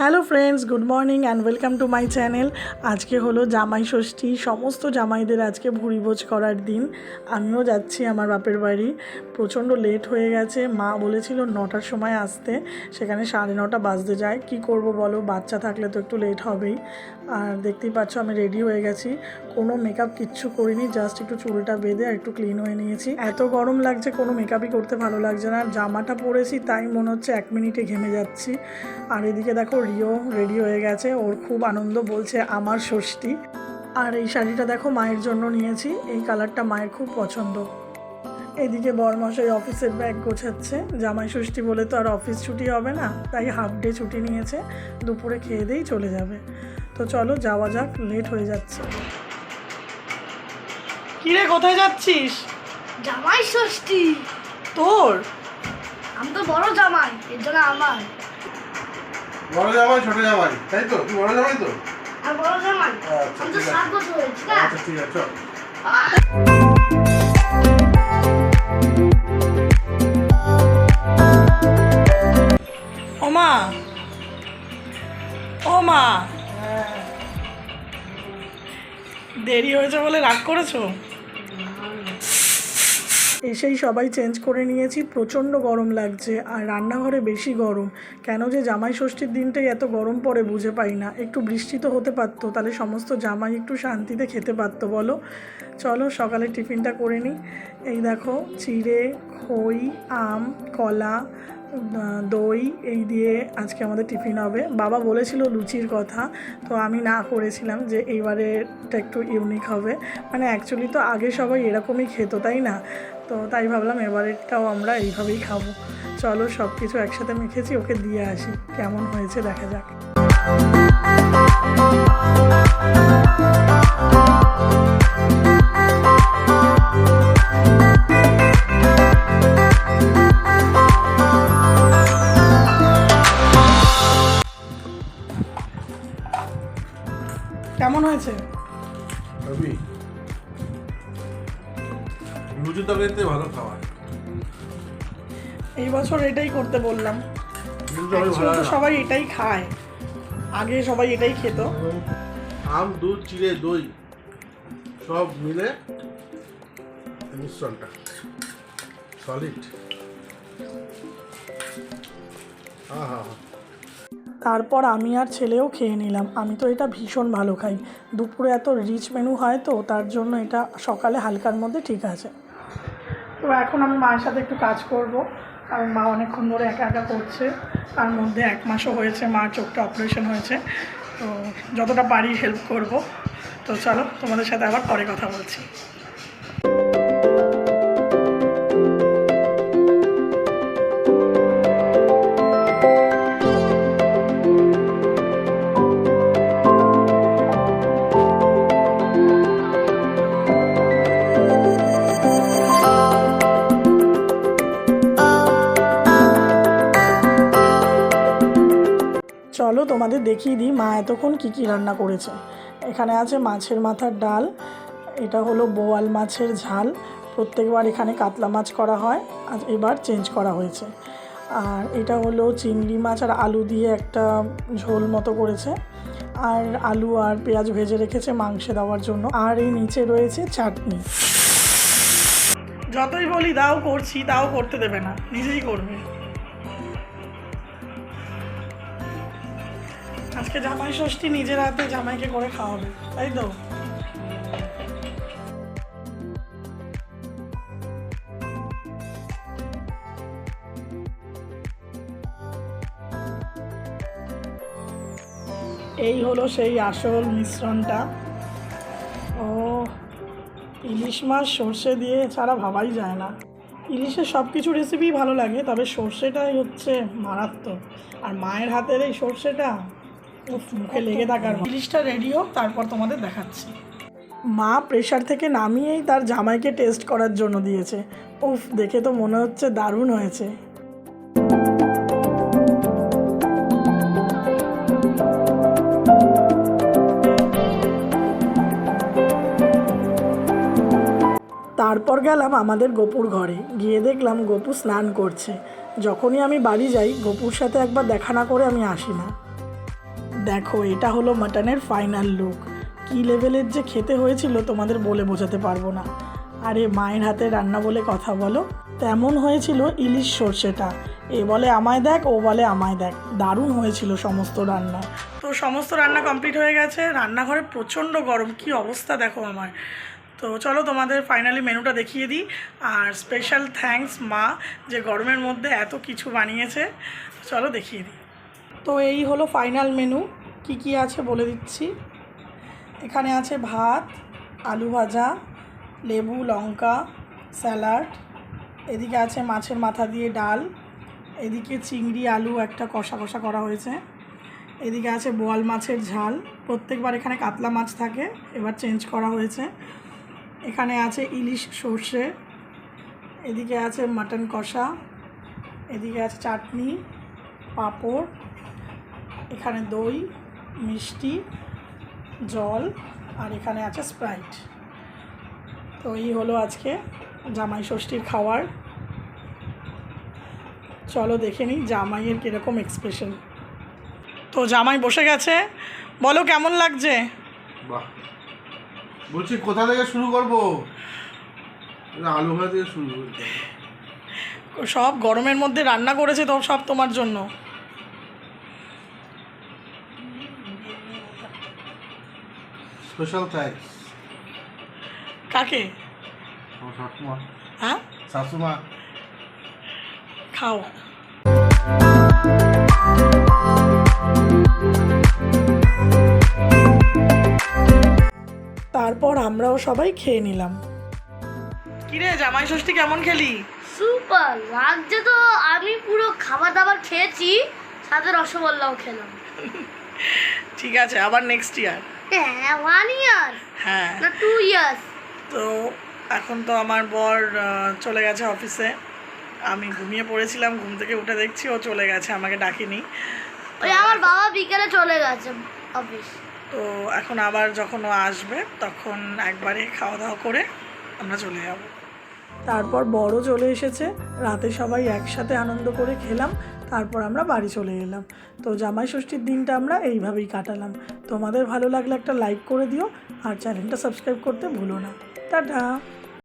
Hello friends, good morning and welcome to my channel. আজকে হলো জামাই ষষ্ঠী, সমস্ত জামাইদের আজকে ভুরিভোজ করার দিন। আমিও যাচ্ছি আমার বাপের বাড়ি। প্রচণ্ড লেট হয়ে গেছে। মা বলেছিল নটার সময় আসতে, সেখানে সাড়ে নটা বাজতে যায়। কি করব বলো, বাচ্চা থাকলে তো একটু লেট হবেই। আর দেখতেই পাচ্ছ আমি রেডি হয়ে গেছি। কোনো মেকআপ কিচ্ছু করিনি জাস্ট একটু চুলটা বেঁধে আর একটু ক্লিন হয়ে নিয়েছি। এত গরম লাগছে, কোনো মেকআপই করতে ভালো লাগছে না। আর জামাটা পরেছি, তাই মনে হচ্ছে এক মিনিটে ঘেমে যাচ্ছি। আর এদিকে দেখো রিও রেডি হয়ে গেছে, ওর খুব আনন্দ বলছে আমার ষষ্ঠী। আর এই শাড়িটা দেখো মায়ের জন্য নিয়েছি, এই কালারটা মায়ের খুব পছন্দ। এদিকে বরমশাই অফিসের ব্যাগ গোছাচ্ছে। জামাই ষষ্ঠী বলে তো আর অফিস ছুটি হবে না তাই হাফ ডে ছুটি নিয়েছে। দুপুরে খেয়ে দিয়েই চলে যাবে। তো চলো যাওয়া যাক লেট হয়ে যাচ্ছে। কিরে কোথায় যাচ্ছিস? জামাই ষষ্ঠী। তোর? আমি তো বড় জামাই এর জন্য আমার। বড় জামাই ছোট জামাই তাই তো? তুই বড় জামাই তো? আর বড় জামাই আচ্ছা, আমি তো সাত বছর হয়েছি না আচ্ছা ঠিক আছে চল। দেরি হয়েছে বলে রাগ করেছ? এসেই সবাই চেঞ্জ করে নিয়েছি। প্রচণ্ড গরম লাগছে আর রান্নাঘরে বেশি গরম। কেন যে জামাই ষষ্ঠীর দিনটাই এত গরম পড়ে বুঝে পাই না। একটু বৃষ্টি তো হতে পারতো, তাহলে সমস্ত জামাই একটু শান্তিতে খেতে পারতো, বলো? চলো সকালে টিফিনটা করে নিই। এই দেখো, চিড়ে, খই, আম, কলা দই, এই দিয়ে আজকে আমাদের টিফিন হবে। বাবা বলেছিল লুচির কথা, তো আমি না করেছিলাম যে এইবারেরটা একটু ইউনিক হবে। মানে অ্যাকচুয়ালি তো আগে সবাই এরকমই খেত, তাই না? তো তাই ভাবলাম এবারেরটাও আমরা এইভাবেই খাব। চলো সব কিছু একসাথে মেখেছি, ওকে দিয়ে আসি। কেমন হয়েছে দেখা যাক। কেমন হয়েছে? লুচি তরকারিতে ভালো খাওয়া এই বছর এটাই করতে বললাম। তো সবাই এটাই খায়। আগে সবাই এটাই খেত। আম দুধ চিড়ে দই সব মিলে মিশ্রণটা। সলিড তারপর আমি আর ছেলেও খেয়ে নিলাম। আমি তো এটা ভীষণ ভালো খাই। দুপুরে এত রিচ মেনু হয় তো তার জন্য এটা সকালে হালকার মধ্যে ঠিক আছে। তো এখন আমি মায়ের সাথে একটু কাজ করব, কারণ মা অনেকক্ষণ ধরে একা একা করছে। তার মধ্যে এক মাসও হয়েছে, মার চোখটা অপারেশন হয়েছে। তো যতটা পারি হেল্প করব। তো চলো তোমাদের সাথে আবার পরে কথা বলছি। চলো তোমাদের দেখিয়ে দিই মা এতক্ষণ কী কী রান্না করেছে। এখানে আছে মাছের মাথার ডাল, এটা হলো বোয়াল মাছের ঝাল, প্রত্যেকবার এখানে কাতলা মাছ করা হয়, আর এবার চেঞ্জ করা হয়েছে। আর এটা হলো চিংড়ি মাছ, আর আলু দিয়ে একটা ঝোল মতো করেছে। আর আলু আর পেঁয়াজ ভেজে রেখেছে মাংসে দেওয়ার জন্য। আর এই নিচে রয়েছে চাটনি। যতই বলি দাও করছি, তাও করতে দেবে না, নিজেই করবে। আজকে জামাই ষষ্ঠী নিজের হাতে জামাইকে করে খাওয়াবে, তাই তো? এই হলো সেই আসল মিশ্রণটা। ও, ইলিশ মাছ সর্ষে দিয়ে ছাড়া ভাবাই যায় না। ইলিশের সব কিছু রেসিপিই ভালো লাগে, তবে সর্ষেটাই হচ্ছে মারাত্মক। আর মায়ের হাতের এই সর্ষেটা মুখে লেগে থাকার। ইলিশটা রেডি হোক তারপর তোমাদের দেখাচ্ছি। মা প্রেশার থেকে নামিয়েই তার জামাইকে টেস্ট করার জন্য দিয়েছে। উফ দেখে তো মনে হচ্ছে দারুণ হয়েছে। তারপর গেলাম আমাদের গোপুর ঘরে। গিয়ে দেখলাম গোপু স্নান করছে। যখনই আমি বাড়ি যাই গোপুর সাথে একবার দেখা না করে আমি আসি না। দেখো, এটা হলো মাটনের ফাইনাল লুক কী লেভেলের যে খেতে হয়েছিল তোমাদের বলে বোঝাতে পারব না। আরে, মায়ের হাতে রান্না বলে কথা বলো। তেমন হয়েছিল ইলিশ সর্ষেটা। এ বলে আমায় দেখ, ও বলে আমায় দেখ। দারুণ হয়েছিল সমস্ত রান্না। তো সমস্ত রান্না কমপ্লিট হয়ে গেছে। রান্নাঘরে প্রচণ্ড গরম। কি অবস্থা দেখো আমার। তো চলো তোমাদের ফাইনালি মেনুটা দেখিয়ে দিই। আর স্পেশাল থ্যাঙ্কস মা যে গরমের মধ্যে এত কিছু বানিয়েছে। চলো দেখিয়ে দিই। তো এই হলো ফাইনাল মেনু। কি কি আছে বলে দিচ্ছি? এখানে আছে ভাত, আলু ভাজা, লেবু, লঙ্কা, স্যালাড। এদিকে আছে মাছের মাথা দিয়ে ডাল। এদিকে চিংড়ি, আলু একটা কষা কষা করা হয়েছে। এদিকে আছে বোয়াল মাছের ঝাল। প্রত্যেকবার এখানে কাতলা মাছ থাকে, এবার চেঞ্জ করা হয়েছে। এখানে আছে ইলিশ সর্ষে। এদিকে আছে মাটন কষা। এদিকে আছে চাটনি, পাঁপড়। এখানে দই মিষ্টি জল আর এখানে আছে স্প্রাইট। তো এই হলো আজকে জামাই ষষ্ঠীর খাওয়ার। চলো দেখে নিই জামাইয়ের কীরকম এক্সপ্রেশন তো জামাই বসে গেছে। বলো কেমন লাগছে? বলছি কোথা থেকে শুরু করব? আলু ভাজা থেকে শুরু করতে সব গরমের মধ্যে রান্না করেছে তো সব তোমার জন্য। স্পেশাল থ্যাঙ্কস কাকে? শাশুমা হ্যাঁ? শাশুমা। খাও। তারপর আমরাও সবাই খেয়ে নিলাম। কিরে জামাই ষষ্ঠী কেমন খেলি? সুপার লাগছে তো আমি পুরো খাবার দাবার খেয়েছি সাথে রসগোল্লাও খেলাম। ঠিক আছে আবার নেক্সট ইয়ার ওয়ান ইয়ার হ্যাঁ। না টু ইয়ার্স তো এখন তো আমার বর চলে গেছে অফিসে আমি ঘুমিয়ে পড়েছিলাম ঘুম থেকে উঠে দেখছি ও চলে গেছে আমাকে ডাকিনি। ওই আমার বাবা বিকেলে চলে গেছে অফিস তো এখন আবার যখন ও আসবে তখন একবারে খাওয়া দাওয়া করে আমরা চলে যাব। তারপর বড় চলে এসেছে। রাতে সবাই একসাথে আনন্দ করে খেলাম। তারপর আমরা বাড়ি চলে এলাম। তো জামাই ষষ্ঠীর দিনটা আমরা এইভাবেই কাটালাম। তোমাদের ভালো লাগলে একটা লাইক করে দিও আর চ্যানেলটা সাবস্ক্রাইব করতে ভুলো না। টাটা!